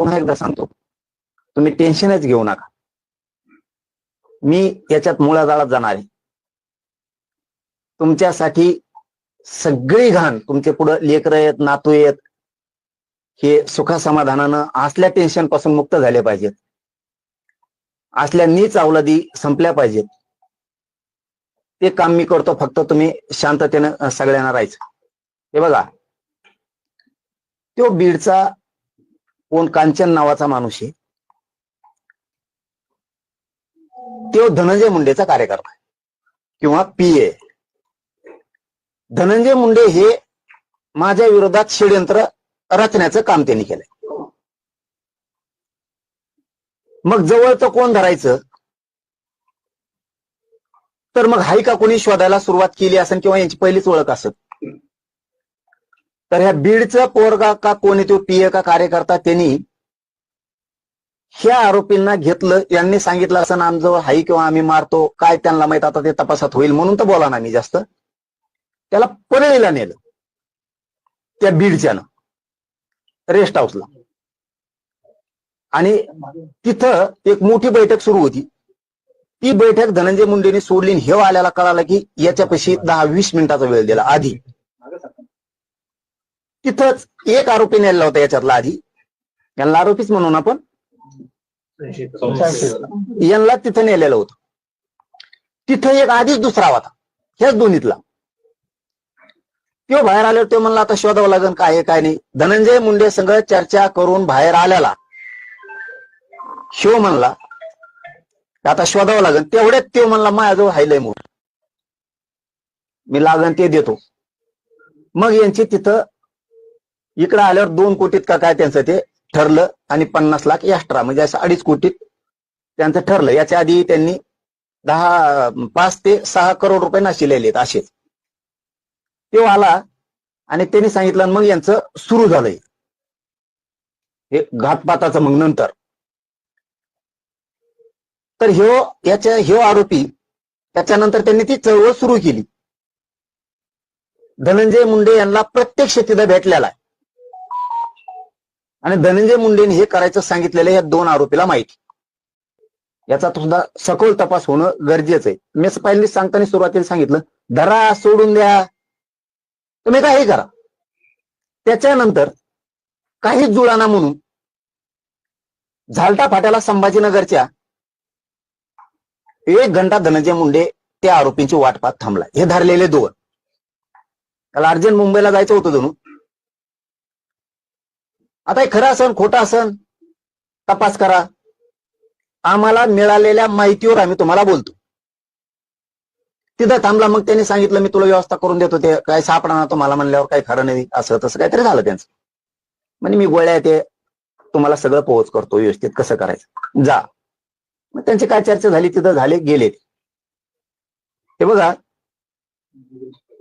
पुन्हा एकदा सांगतो. तुम्ही टेन्शनच घेऊ नका. मी याच्यात मुळाजाळात जाणार आहे. तुमच्यासाठी सगळी घाण तुमचे पुढे लेकर आहेत नातू आहेत हे सुखासमाधानानं असल्या टेन्शनपासून मुक्त झाले पाहिजेत. असल्या नीच अवलादी संपल्या पाहिजेत. ते काम मी करतो फक्त तुम्ही शांततेनं सगळ्यांना राहायचं. हे बघा. तो बीडचा कोण कांचन नावाचा माणूस आहे. तो धनंजय मुंडेचा कार्यकर्ता किंवा पी ए. धनंजय मुंडे हे माझ्या विरोधात षडयंत्र रचण्याचं काम त्यांनी केलंय. मग जवळचं कोण धरायचं? तर मग हाय का कोणी शोधायला सुरुवात केली असेल किंवा यांची पहिलीच ओळख असत तर ह्या बीडचं पोरगा का कोणी तो पीए का कार्यकर्ता त्यांनी ह्या आरोपींना घेतलं. यांनी सांगितलं असं आमचं हाई किंवा आम्ही मारतो. काय त्यांना माहीत आता ते तपासात होईल म्हणून तर बोला ना मी जास्त. त्याला परळीला नेलं. त्या बीडच्यानं. रेस्ट हाऊसला. आणि तिथं एक मोठी बैठक सुरू होती. ती बैठक धनंजय मुंडेने सोडली हे आल्याला कळालं की याच्यापाशी दहा वीस मिनिटाचा वेळ दिला आधी. तिथंच एक आरोपी नेलेला होता याच्यातला आधी. यांना आरोपीच म्हणून आपण यांना तिथं नेलेलं होतं. तिथं एक आधीच दुसरा होता. ह्याच दोन्हीतला. तो बाहेर आल्यावर तो म्हणला आता शोधावं लागेल काय आहे काय नाही. धनंजय मुंडे संघ चर्चा करून बाहेर आल्याला शिव म्हणला आता शोधावं लागेल तेवढ्यात तो म्हणला माझ्याजवळ हायलय मोठ. मी लागन ते देतो. मग यांची तिथं इकडं आल्यावर दोन कोटीत का काय त्यांचं ते ठरलं आणि पन्नास लाख एक्स्ट्रा म्हणजे असं अडीच कोटीत त्यांचं ठरलं. याच्या आधी त्यांनी दहा पाच ते सहा करोड रुपये नाशिलेले असेच. तो आला आणि त्यांनी सांगितलं आणि मग यांचं सुरू झालंय. हे घातपाताचं मग नंतर. तर ह्यो याच्या ह्यो आरोपी त्याच्यानंतर त्यांनी ती चळवळ सुरू केली. धनंजय मुंडे यांना प्रत्यक्ष तिथं भेटलेला आहे. आणि धनंजय मुंडेने हे करायचं सांगितलेलं या दोन आरोपीला माहिती. याचा सुद्धा सखोल तपास होणं गरजेचं आहे. मी पहिल्यांदा सांगताना सुरुवातीला सांगितलं धरा सोडून द्या. तुम्ही काही करा. त्याच्यानंतर काही जुळाना म्हणून झालटा फाट्याला संभाजीनगरच्या एक घंटा धनंजय मुंडे त्या आरोपींची वाट पाहत थांबला हे धरलेले दोन. त्याला अर्जंट मुंबईला जायचं होतं जणू आता हे खरं असन खोटं असन? तपास करा. आम्हाला मिळालेल्या माहितीवर आम्ही तुम्हाला बोलतो. तिथं थांबला मग त्यांनी सांगितलं मी तुला व्यवस्था करून देतो ते काय सापडा तुम्हाला म्हणल्यावर काही खरं नाही असं तसं काहीतरी झालं त्यांचं. म्हणजे मी गोळ्या ते तुम्हाला सगळं पोहोच करतो व्यवस्थित कसं करायचं. जा. मग त्यांची काय चर्चा झाली तिथं झाले गेले हे बघा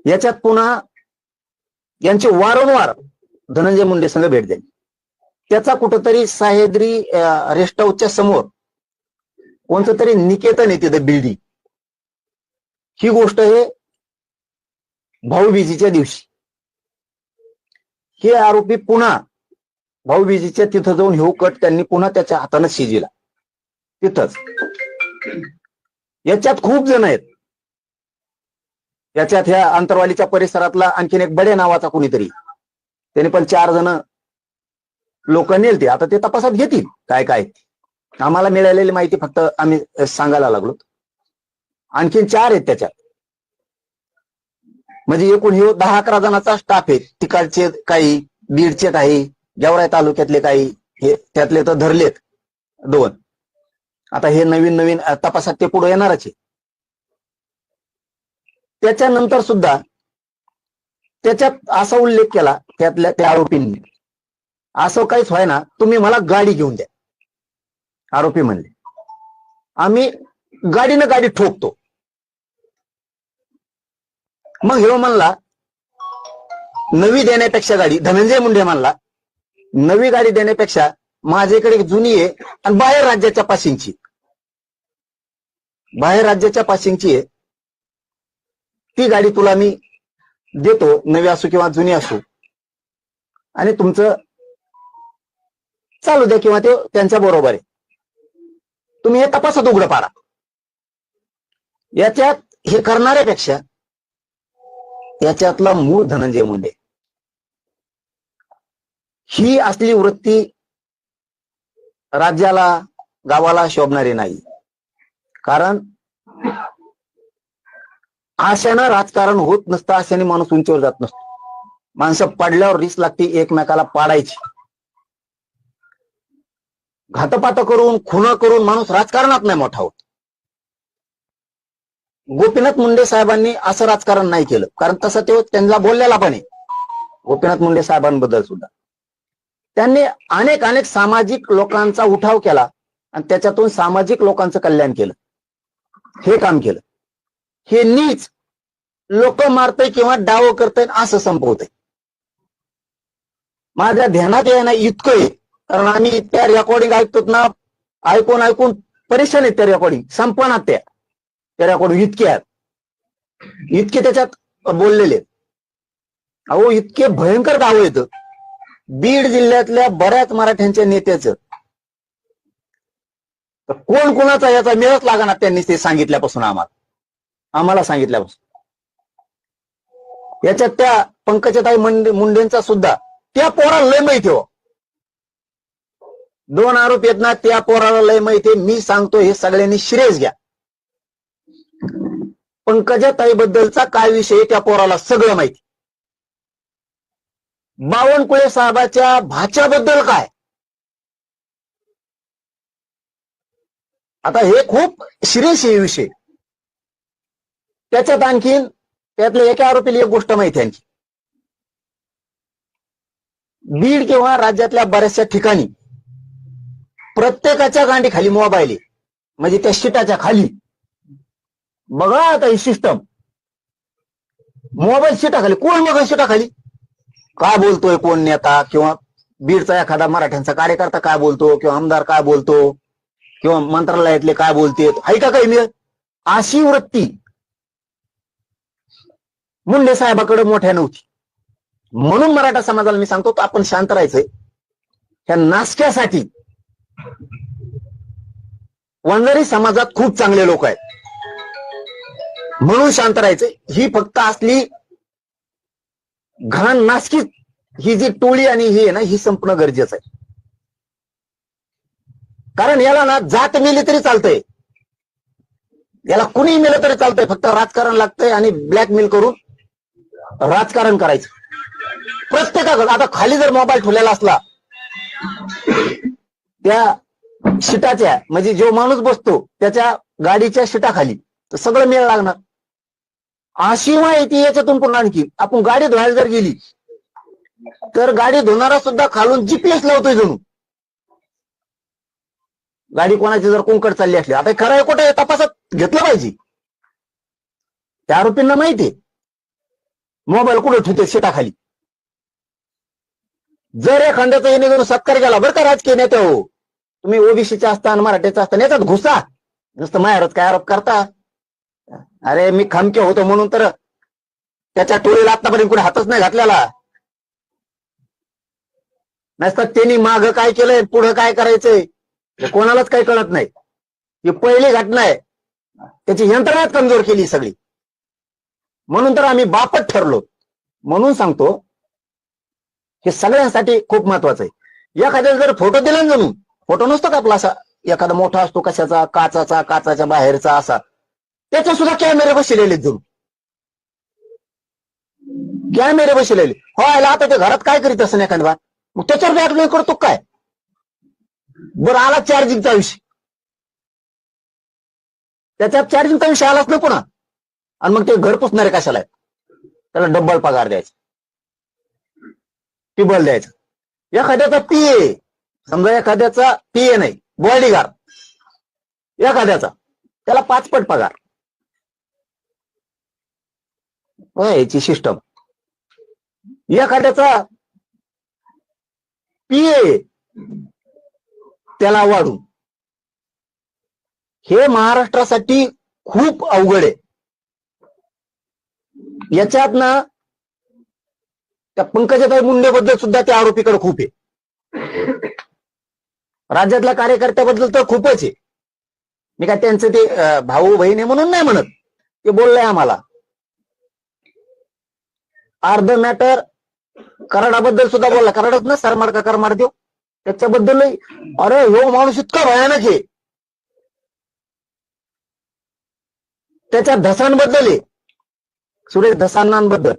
याच्यात पुन्हा यांचे वारंवार धनंजय मुंडे संघ भेट द्यायची त्याचा कुठंतरी सह्याद्री रेस्ट हाऊसच्या समोर कोणतं तरी निकेतन आहे तिथं बिल्डिंग ही गोष्ट हे भाऊबीजीच्या दिवशी. हे आरोपी पुन्हा भाऊबीजीच्या तिथं जाऊन हे कट त्यांनी पुन्हा त्याच्या हातानं शिजिला तिथंच. याच्यात खूप जण आहेत. याच्यात ह्या अंतरवालीच्या परिसरातला आणखीन एक बडे नावाचा कुणीतरी. त्याने पण चार जण लोक नेलते. आता ते तपासात घेतील काय काय. आम्हाला मिळालेली माहिती फक्त आम्ही सांगायला लागलो. आणखीन चार आहेत त्याच्यात. म्हणजे एकूण हे दहा अकरा जणांचा स्टाफ आहे. तिकडचे काही बीडचे काही गेवराई तालुक्यातले काही हे त्यातले तर धरलेत दोन. आता हे नवीन नवीन तपासात ते पुढे येणारच आहे. त्याच्यानंतर सुद्धा त्याच्यात असा उल्लेख केला त्यातल्या त्या आरोपींनी. असं काहीच व्हाय ना तुम्ही मला गाडी घेऊन द्या. आरोपी म्हणले. आम्ही गाडीनं गाडी ठोकतो. मग हिरो म्हणला नवी देण्यापेक्षा गाडी धनंजय मुंडे म्हणला नवी गाडी देण्यापेक्षा माझ्याकडे जुनी आहे आणि बाहेर राज्याच्या पासिंगची बाहेर राज्याच्या पासिंगची आहे. ती गाडी तुला मी देतो नवी असो किंवा जुनी असो. आणि तुमचं चालू द्या किंवा ते त्यांच्या बरोबर आहे. तुम्ही हे तपासत उघडं पाडा. याच्यात हे करणाऱ्यापेक्षा याच्यातला मूळ धनंजय मुंडे. ही असली वृत्ती राज्याला गावाला शोभणारी नाही. कारण आशानं राजकारण होत नसतं आशाने माणूस उंचीवर जात नसतो. माणसं पडल्यावर रिस लागते एकमेकाला पाडायची. घातपात करून खुन करून माणूस राजकारणात नाही मोठा होत. गोपीनाथ मुंडे साहेबांनी असं राजकारण नाही केलं. कारण तसं ते त्यांना बोललेला पण आहे. गोपीनाथ मुंडे साहेबांबद्दल सुद्धा. त्यांनी अनेक अनेक सामाजिक लोकांचा उठाव केला आणि त्याच्यातून सामाजिक लोकांचं कल्याण केलं. हे काम केलं. हे नीच लोक मारतय किंवा डाव करतय असं संपवतंय. माझ्या ध्यानात येणं इतकं आहे. कारण आम्ही त्या रेकॉर्डिंग ऐकतो ना ऐकून ऐकून परेशान आहेत त्या रेकॉर्डिंग संपणार त्या त्या रेकॉर्डिंग इतके आहेत. इतके त्याच्यात बोललेले आहेत. अहो इतके भयंकर गाव आहेत. बीड जिल्ह्यातल्या बऱ्याच मराठ्यांच्या नेत्याचं. तर कोण कोणाचा याचा मेळच लागणार त्यांनी ते सांगितल्यापासून आम्हाला? आम्हाला सांगितल्यापासून. याच्यात त्या पंकजाताई मुंडेंचा सुद्धा त्या पोराला लय माहिती हो. दोन आरोप आहेत ना त्या पोराला लय माहिती आहे. मी सांगतो हे सगळ्यांनी श्रेयस घ्या. पंकजाताई बद्दलचा काय विषय त्या पोराला सगळं माहिती. बावनकुळे साहेबाच्या भाच्याबद्दल काय? आता हे खूप श्रेयस हे विषय. त्याच्यात आणखीन त्यातल्या एका आरोपीला एक गोष्ट माहिती आहे आणखी बीड किंवा राज्यातल्या बऱ्याचशा ठिकाणी प्रत्येकाच्या गांडी खाली मोबाईल आहे. म्हणजे त्या शिटाच्या खाली. बघा आता ही सिस्टम मोबाईल शिटाखाली. कोण बघा शिटाखाली? का काय बोलतोय कोण नेता? किंवा बीडचा एखादा मराठ्यांचा कार्यकर्ता काय बोलतो? किंवा आमदार काय बोलतो? किंवा मंत्रालयातले काय बोलतेत? ऐका का काही मिळ अशी वृत्ती. मुंडे साहेबाकडे मोठ्या नव्हती. म्हणून मराठा समाजाला मी सांगतो आपण शांत राहायचंय. ह्या नाशक्यासाठी वंजारी समाजात खूप चांगले लोक आहेत. म्हणून शांत राहायचं. ही फक्त असली घाण नासकी ही जी टोळी आणि ही आहे ना ही संपणं गरजेचं आहे. कारण याला ना जात मिली तरी चालतंय. याला कुणी मेलं तरी चालतंय. फक्त राजकारण लागतंय आणि ब्लॅकमेल करून राजकारण करायचं. प्रत्येकाकडे आता खाली जर मोबाईल ठेवलेला असला त्या शिटाच्या म्हणजे जो माणूस बसतो त्याच्या गाडीच्या शिटाखाली. तर सगळं मेळ लागणार. अशी माहिती याच्यातून पुन्हा आणखी. आपण गाडी धुवायला जर गेली तर गाडी धुणारा सुद्धा खालून जीपीएस लावतोय जणू. गाडी कोणाची जर कोंकड चालली असली आता खरं आहे कुठे तपासात घेतलं पाहिजे. त्या आरोपींना माहिती मोबाईल कुठे ठेवते शिटाखाली? जर एखाद्याचा येणे करून सत्कार केला बरं का राजकीय नेत्या हो? तुम्ही ओबीसीचे असता आणि मराठीचा असता याच्यात घुसा. नुसतं माहेरच काय आरोप करता? अरे मी खमके होतो म्हणून तर त्याच्या टोळीला आतापर्यंत कुठे हातच नाही घातलेला. नसतात त्यांनी माग काय केलंय पुढं काय करायचंय हे कोणालाच काही कळत नाही. ही पहिली घटना आहे. त्याची यंत्रणाच कमजोर केली सगळी. म्हणून तर आम्ही बापत ठरलो. म्हणून सांगतो हे सगळ्यांसाठी खूप महत्वाचं आहे. एखाद्याला जर फोटो दिला ना जणू फोटो नसतो का आपला असा? एखादा मोठा असतो कशाचा? काचाचा काचाच्या बाहेरचा असा. त्याच्या सुद्धा कॅमेरे बसलेले जरूर कॅमेरे बसलेले. हो आला आता ते घरात काय करीत असं एखादा मग त्याच्यावर बॅकमेल करतो काय? बरं आला चार्जिंगचा विषय. त्याच्यात चार्जिंगचा विषय आलाच ना पुन्हा. आणि मग ते घर पुसणारे कशाला त्याला डब्बल पगार द्यायचा. टिबल द्यायचं. एखाद्याचा पी समजा एखाद्याचा पीए नाही बॉडीगार्ड एखाद्याचा त्याला पाचपट पगार. हो, याची सिस्टम एखाद्याचा पीए त्याला वाढून. हे महाराष्ट्रासाठी खूप अवघड आहे. याच्यात ना त्या पंकजाताई मुंडे बद्दल सुद्धा त्या आरोपीकडे खूप आहे. राज्यातल्या कार्यकर्त्याबद्दल तर खूपच आहे. मी काय त्यांचं ते भाऊ बहिणी म्हणून नाही म्हणत. ते बोललंय आम्हाला. अर्ध मॅटर कराडाबद्दल सुद्धा बोलला. कराडात ना सरमाड का करमाड देऊ त्याच्याबद्दल अरे हो माणूस इतका भयानक आहे. त्याच्या धसांबद्दल आहे. सुरेश धसांनांबद्दल.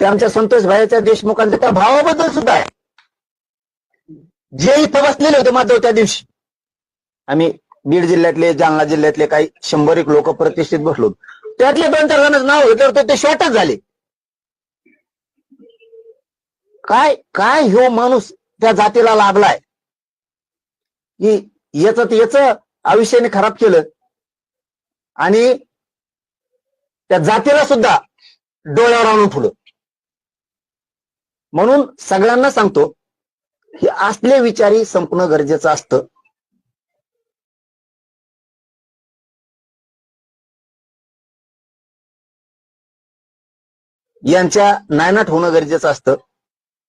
ते आमच्या संतोष भाईच्या देशमुखांच्या त्या भावाबद्दल सुद्धा आहे. जे इथं बसलेले होते माधव त्या दिवशी. आम्ही बीड जिल्ह्यातले जालना जिल्ह्यातले काही शंभर एक लोक प्रतिष्ठित बसलो. त्यातले दोन चार जणांचं नाव घेतलं तर ते शॉर्टच झाले. काय काय ह्यो माणूस त्या जातीला लाभलाय की याच याच आयुष्याने खराब केलं. आणि त्या जातीला सुद्धा डोळ्यावर आणून ठेवलं. म्हणून सगळ्यांना सांगतो हे असले विचारी संपणं गरजेचं असतं. यांच्या नायनाट होणं गरजेचं असतं.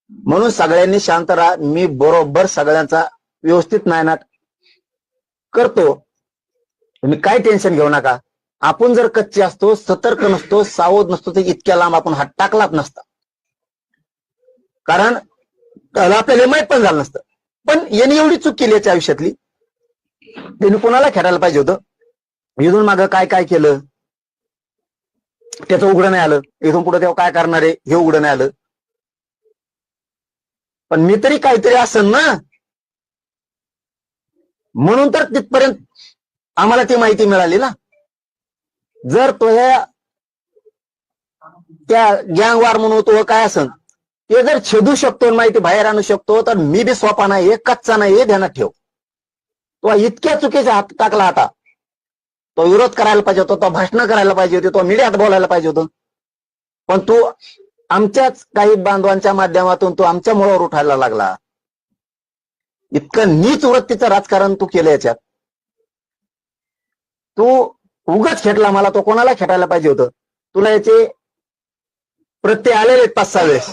म्हणून सगळ्यांनी शांत राहा. मी बरोबर सगळ्यांचा व्यवस्थित नायनाट करतो. तुम्ही काय टेन्शन घेऊ नका. आपण जर कच्चे असतो सतर्क नसतो सावध नसतो तर इतक्या लांब आपण हात टाकलाच नसता. कारण आपल्याला माहीत पण झालं नसतं. पण यांनी एवढी चूक केली याच्या आयुष्यातली. त्यांनी कोणाला खेळायला पाहिजे होतं? इथून मागं काय काय केलं? त्याचं उघडं नाही आलं. इथून पुढे तेव्हा काय करणार आहे? हे उघडं नाही आलं. पण मी तरी काहीतरी असेल ना? म्हणून तर तिथपर्यंत आम्हाला ती माहिती मिळाली ना? जर तो ह्या त्या गँग वार म्हणून तो काय असन? ते जर छेदू शकतो माहिती बाहेर आणू शकतो तर मी बी सोपा नाही हे कच्चा नाही हे ध्यानात ठेव. तो इतक्या चुकीच्या हात टाकला आता. तो विरोध करायला पाहिजे होता तो भाषण करायला पाहिजे होती तो मीडियात बोलायला पाहिजे होतं. पण तू आमच्याच काही बांधवांच्या माध्यमातून तू आमच्या मुळावर उठायला लागला. इतकं नीच वृत्तीचं राजकारण तू केलं याच्यात. तू उगाच खेटला मला तो कोणाला खेटायला पाहिजे होतं? तुला याचे प्रत्यय आलेले आहेत पाच सहा वेळेस.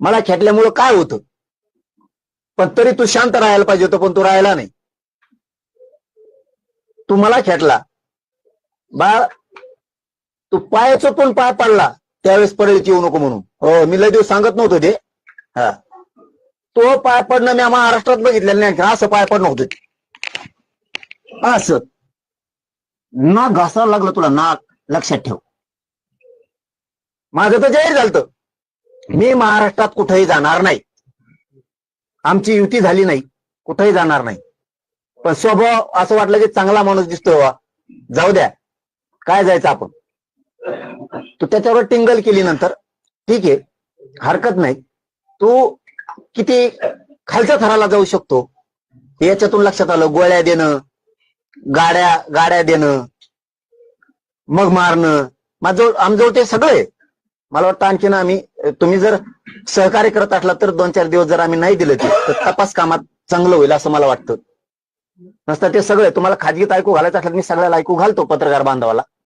मला खेटल्यामुळं काय होतं? पण तरी तू शांत राहायला पाहिजे होतं पण तू राहायला नाही. तू मला खेटला. बाळ तू पायाचं पण पाय पडला त्यावेळेस पडेल येऊ नको म्हणून. हो मी लय दिवस सांगत नव्हतो ते. हा. तो पाय पडणं मी महाराष्ट्रात बघितलेलं नाही असं पाय पडणं होतं असं. नाक घासायला लागलं तुला नाक लक्षात ठेव. माझं तर जाहीर झालं मी महाराष्ट्रात कुठेही जाणार नाही. आमची युती झाली नाही. कुठेही जाणार नाही. पण स्वभाव असं वाटलं की चांगला माणूस दिसतोय वा जाऊ द्या. काय जायचं आपण? तू त्याच्यावर टिंगल केली नंतर. ठीक आहे. हरकत नाही. तू किती खालच्या थराला जाऊ शकतो. याच्यातून लक्षात आलं. गोळ्या देणं गाड्या गाड्या देणं मग मारणं. माझं आमजवळ ते सगळं आहे. मला वाटतं आणखीन आम्ही तुम्ही जर सहकार्य करत असला तर दोन चार दिवस जर आम्ही नाही दिलं ते तर तपास कामात चांगलं होईल असं मला वाटतं. नसतं ते सगळं तुम्हाला खाजगीत ऐकू घालायचं असलं तर मी सगळ्याला ऐकू घालतो पत्रकार बांधवाला.